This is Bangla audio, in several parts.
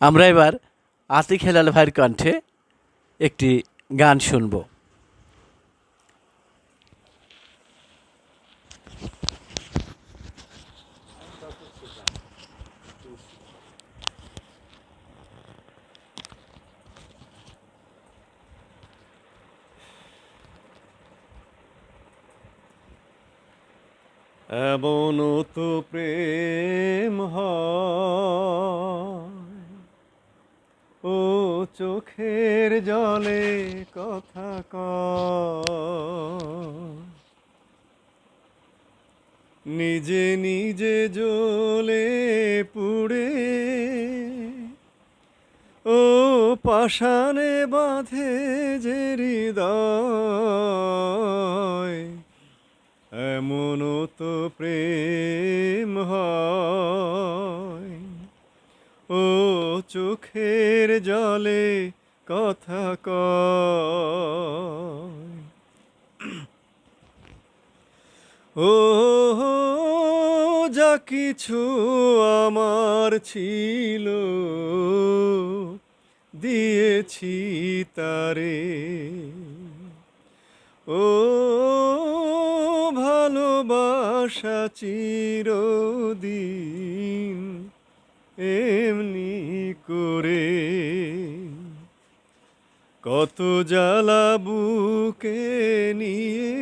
আমরা এবার আতিক হেলাল ভাইয়ের কণ্ঠে একটি গান শুনব। এমন তো প্রেম হয়। ও চোখের জলে কথা ক নিজে নিজে জলে পুড়ে ও পাষাণে বাঁধে যে হৃদয় এমন তো প্রেম চোখের জলে কথা কয়। ও যা কিছু আমার ছিল দিয়েছি তারে। ও ভালোবাসা চিরদিন এমনি করে কত জ্বালা বুকে নিয়ে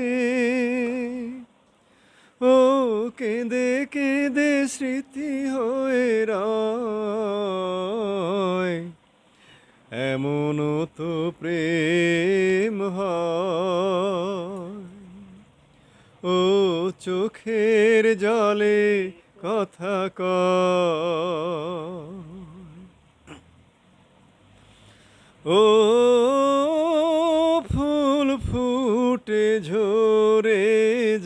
ও কেঁদে কেঁদে স্মৃতি হয়ে রয়। এমন তো প্রেম হয়। ও চোখের কথা কয় ও ফুল ফুটে ঝরে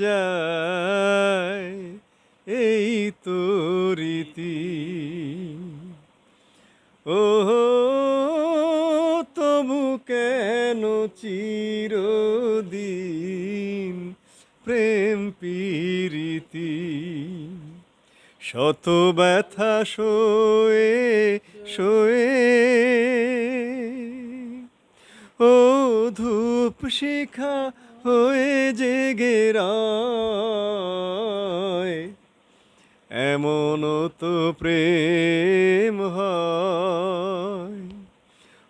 যায় এই তো রীতি। ও তবু কেন চিরদিন প্রেম পীরিতি? শত ব্যথা শোয়ে শোয়ে। ও ধূপ শিখা হয়ে জেগে এমন তো প্রেম হয়।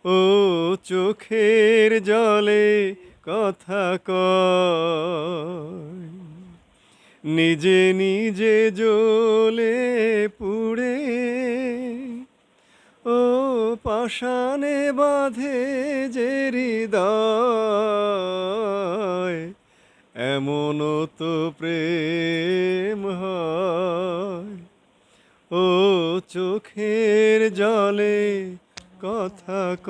ও চোখের জলে কথা কয়। নিজে নিজে জ্বলে পুড়ে। ও পাষাণে বাঁধে যে হৃদয় এমন তো প্রেম হয়। ও চোখের জলে কথা ক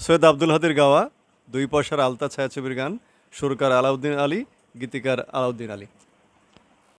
সৈয়দ আব্দুল হাদির গাওয়া, দুই পয়সার আলতা ছায়াছবির গান। সুরকার আলাউদ্দিন আলী গীতিকার আলাউদ্দিন আলী।